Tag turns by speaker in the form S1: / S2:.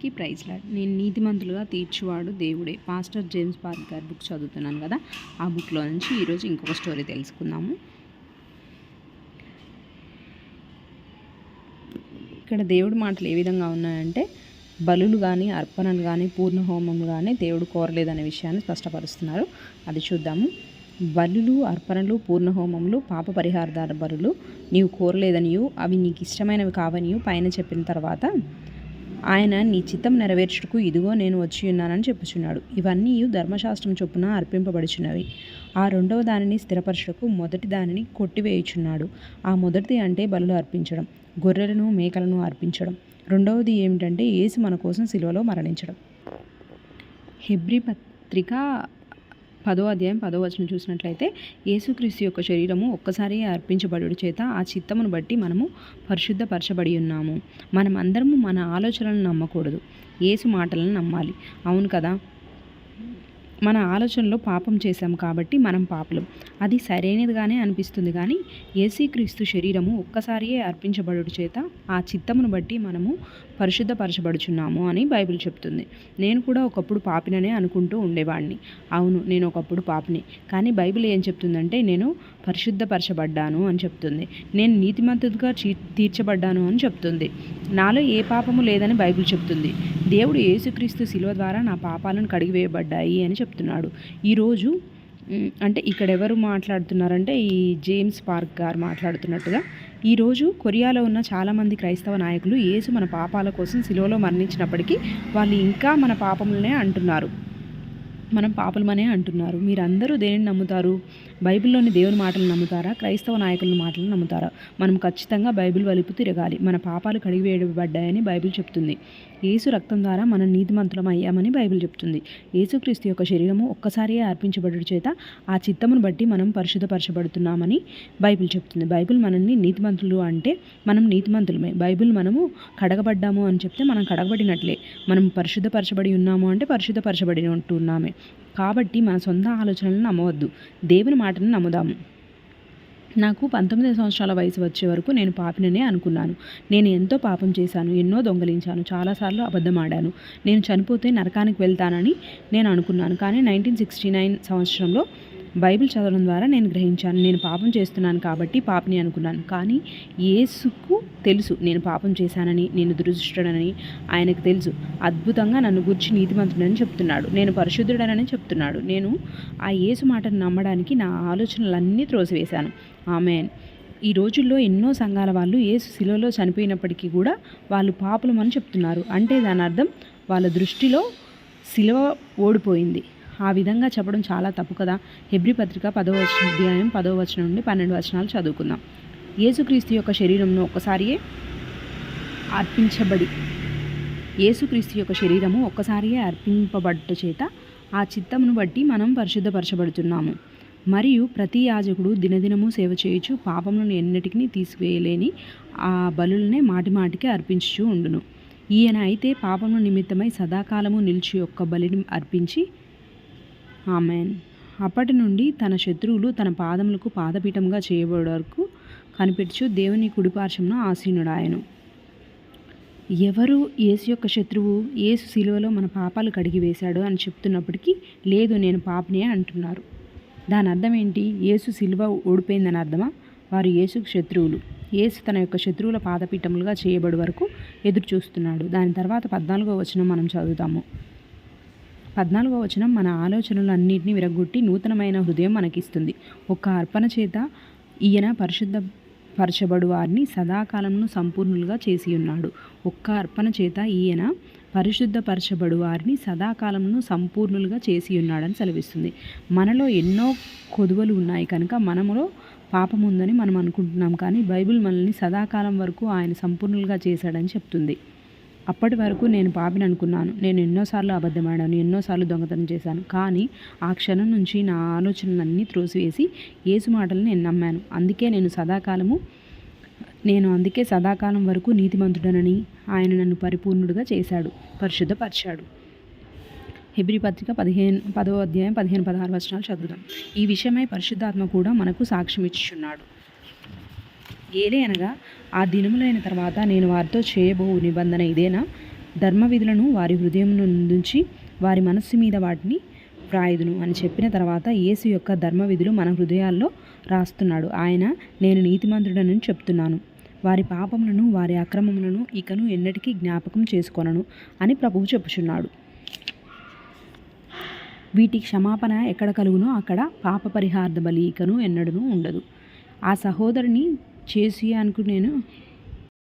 S1: కి praise lord. నేను నీతిమంతులుగా తీర్చువాడు దేవుడే. పాస్టర్ జేమ్స్ పార్క్ గారి బుక్ చదువుతున్నాను కదా ఆ బుక్లో నుంచి ఈరోజు ఇంకొక స్టోరీ తెలుసుకుందాము. ఇక్కడ దేవుడి మాటలు ఏ విధంగా ఉన్నాయంటే బలులు కానీ అర్పణలు కానీ పూర్ణ హోమం కానీ దేవుడు కోరలేదనే విషయాన్ని స్పష్టపరుస్తున్నారు. అది చూద్దాము. బలులు అర్పణలు పూర్ణ హోమములు పాప పరిహారదార బలులు నీవు కోరలేదనియు అవి నీకు ఇష్టమైనవి కావనియు పైన చెప్పిన తర్వాత ఆయన నీ చిత్తం నెరవేర్చుటకు ఇదిగో నేను వచ్చి ఉన్నానని చెప్పుచున్నాడు. ఇవన్నీ ధర్మశాస్త్రం చొప్పున అర్పింపబడుచున్నవి ఆ రెండవ దానిని స్థిరపరచుటకు మొదటి దానిని కొట్టివేయుచున్నాడు. ఆ మొదటిది అంటే బలులు అర్పించడం గొర్రెలను మేకలను అర్పించడం. రెండవది ఏమిటంటే యేసు మన కోసం సిలువలో మరణించడం. హెబ్రి పత్రిక పదో అధ్యాయం పదో వచనం చూసినట్లయితే యేసుక్రీస్తు యొక్క శరీరము ఒక్కసారి అర్పించబడుడు చేత ఆ చిత్తమును బట్టి మనము పరిశుద్ధపరచబడి ఉన్నాము. మనం అందరము మన ఆలోచనలను నమ్మకూడదు. యేసు మాటలను నమ్మాలి. అవును కదా? మన ఆలోచనలో పాపం చేశాం కాబట్టి మనం పాపలం. అది సరైనదిగానే అనిపిస్తుంది కానీ ఏసీక్రీస్తు శరీరము ఒక్కసారియే అర్పించబడుట చేత ఆ చిత్తమును బట్టి మనము పరిశుద్ధపరచబడుచున్నాము అని బైబిల్ చెప్తుంది. నేను కూడా ఒకప్పుడు పాపిననే అనుకుంటూ ఉండేవాడిని అవును నేను ఒకప్పుడు పాపిని. కానీ బైబిల్ ఏం చెప్తుందంటే నేను పరిశుద్ధపరచబడ్డాను అని చెప్తుంది. నేను నీతిమంతుడిగా తీర్చబడ్డాను అని చెప్తుంది. నాలో ఏ పాపము లేదని బైబిల్ చెప్తుంది. దేవుడు యేసుక్రీస్తు శిలువ ద్వారా నా పాపాలను కడిగివేయబడ్డాయి అని చెప్తున్నాడు. ఈరోజు అంటే ఇక్కడ ఎవరు మాట్లాడుతున్నారంటే ఈ జేమ్స్ పార్క్ గారు మాట్లాడుతున్నట్టుగా ఈరోజు కొరియాలో ఉన్న చాలామంది క్రైస్తవ నాయకులు యేసు మన పాపాల కోసం సిలువలో మరణించినప్పటికీ వాళ్ళు ఇంకా మన పాపములనే అంటున్నారు. మనం పాపలమనే అంటున్నారు. మీరందరూ దేనిని నమ్ముతారు? బైబిల్లోని దేవుని మాటలు నమ్ముతారా? క్రైస్తవ నాయకుల మాటలు నమ్ముతారా? మనం ఖచ్చితంగా బైబిల్ వలుపు తిరగాలి. మన పాపాలు కడిగివేయబడ్డాయని బైబిల్ చెప్తుంది. యేసు రక్తం ద్వారా మనం నీతిమంతులం అయ్యామని బైబిల్ చెప్తుంది. యేసుక్రీస్తు యొక్క శరీరము ఒక్కసారియే అర్పించబడు చేత ఆ చిత్తమును బట్టి మనం పరిశుద్ధపరచబడుతున్నామని బైబిల్ చెప్తుంది. బైబిల్ మనల్ని నీతిమంతులు అంటే మనం నీతిమంతులమే. బైబిల్ మనము కడగబడ్డాము అని చెప్తే మనం కడగబడినట్లే. మనం పరిశుద్ధపరచబడి ఉన్నాము అంటే పరిశుద్ధపరచబడి ఉంటున్నామే. కాబట్టి మన సొంత ఆలోచనలను నమ్మవద్దు. దేవుని మాటను నమ్ముదాము. నాకు పంతొమ్మిది సంవత్సరాల వయసు వచ్చే వరకు నేను పాపిననే అనుకున్నాను. నేను ఎంతో పాపం చేశాను ఎన్నో దొంగలించాను చాలాసార్లు అబద్ధమాడాను నేను చనిపోతే నరకానికి వెళ్తానని నేను అనుకున్నాను. కానీ నైన్టీన్ సిక్స్టీ నైన్ సంవత్సరంలో బైబిల్ చదవడం ద్వారా నేను గ్రహించాను. నేను పాపం చేస్తున్నాను కాబట్టి పాపని అనుకున్నాను. కానీ యేసుకు తెలుసు నేను పాపం చేశానని నేను దురదృష్టుడనని ఆయనకు తెలుసు. అద్భుతంగా నన్ను గురించి నీతిమంతుడని చెప్తున్నాడు. నేను పరిశుద్ధుడనని చెప్తున్నాడు. నేను ఆ యేసు మాటను నమ్మడానికి నా ఆలోచనలన్నీ త్రోసివేశాను. ఆమె ఈ రోజుల్లో ఎన్నో సంఘాల వాళ్ళు ఏసు శిలలో చనిపోయినప్పటికీ కూడా వాళ్ళు పాపులమని చెప్తున్నారు. అంటే దాని అర్థం వాళ్ళ దృష్టిలో శిలువ ఓడిపోయింది. ఆ విధంగా చెప్పడం చాలా తప్పు కదా? హెబ్రి పత్రిక పదవ వచన అధ్యాయం పదో వచనం నుండి పన్నెండు వచనాలు చదువుకుందాం. యేసుక్రీస్తు యొక్క శరీరంను ఒక్కసారియే అర్పించబడి యేసుక్రీస్తు యొక్క శరీరము ఒక్కసారియే అర్పింపబడ్డ చేత ఆ చిత్తమును బట్టి మనం పరిశుద్ధపరచబడుతున్నాము. మరియు ప్రతి యాజకుడు దినదినము సేవ చేయొచ్చు పాపములను ఎన్నిటికీ తీసివేయలేని ఆ బలులనే మాటి మాటికి అర్పించుచూ ఉండును. ఈయన అయితే పాపము నిమిత్తమై సదాకాలము నిలిచి ఒక్క బలిని అర్పించి ఆమెన్. అప్పటి నుండి తన శత్రువులు తన పాదములకు పాదపీఠంగా చేయబడే వరకు కనిపెట్టు దేవుని కుడిపార్శ్వంలో ఆసీనుడాయను. ఎవరు యేసు యొక్క శత్రువు? యేసు శిలువలో మన పాపాలు కడిగి వేశాడు అని చెప్తున్నప్పటికీ లేదు నేను పాపనే అంటున్నారు. దాని అర్థం ఏంటి? యేసు శిలువ ఓడిపోయిందని అర్థమా? వారు యేసుకు శత్రువులు. యేసు తన యొక్క శత్రువుల పాదపీఠములుగా చేయబడి వరకు ఎదురు చూస్తున్నాడు దాని తర్వాత పద్నాలుగో వచనం మనం చదువుతాము. పద్నాలుగో వచనం మన ఆలోచనలన్నింటినీ విరగొట్టి నూతనమైన హృదయం మనకిస్తుంది. ఒక అర్పణ చేత ఈయన పరిశుద్ధ పరచబడు వారిని సదాకాలంను సంపూర్ణులుగా చేసి ఉన్నాడు. ఒక్క అర్పణ చేత ఈయన పరిశుద్ధపరచబడు వారిని సదాకాలంను సంపూర్ణులుగా చేసి ఉన్నాడని సెలవిస్తుంది. మనలో ఎన్నో కొదువలు ఉన్నాయి కనుక మనములో పాపం ఉందని మనం అనుకుంటున్నాం కానీ బైబిల్ మనల్ని సదాకాలం వరకు ఆయన సంపూర్ణులుగా చేశాడని చెప్తుంది. అప్పటి వరకు నేను పాపిని అనుకున్నాను. నేను ఎన్నోసార్లు అబద్ధమాడాను ఎన్నోసార్లు దొంగతనం చేశాను. కానీ ఆ క్షణం నుంచి నా ఆలోచనలన్నీ త్రోసివేసి ఏసు మాటలు నేను నమ్మాను. అందుకే నేను సదాకాలము నేను అందుకే సదాకాలం వరకు నీతిమంతుడనని ఆయన నన్ను పరిపూర్ణుడిగా చేశాడు పరిశుద్ధపరిచాడు. హెబ్రి పత్రిక పదిహేను పదో అధ్యాయం పదిహేను పదహారు వచనాలు చదువుదాం. ఈ విషయమై పరిశుద్ధాత్మ కూడా మనకు సాక్ష్యం ఇచ్చుచున్నాడు ఏలే అనగా ఆ దినములైన తర్వాత నేను వారితో చేయబో నిబంధన ఇదేనా? ధర్మ విధులను వారి హృదయం నుంచి వారి మనస్సు మీద వాటిని వ్రాయుదును. అని చెప్పిన తర్వాత యేసు యొక్క ధర్మ విధులు మన హృదయాల్లో రాస్తున్నాడు. ఆయన నేను నీతిమంతుడనని చెప్తున్నాను. వారి పాపములను వారి అక్రమములను ఇకను ఎన్నటికీ జ్ఞాపకం చేసుకొనను అని ప్రభువు చెప్పుచున్నాడు. వీటి క్షమాపణ ఎక్కడ కలుగునో అక్కడ పాప పరిహార్థ బలి ఇకను ఎన్నడూ ఉండదు. ఆ సహోదరుని చేసి అనుకు నేను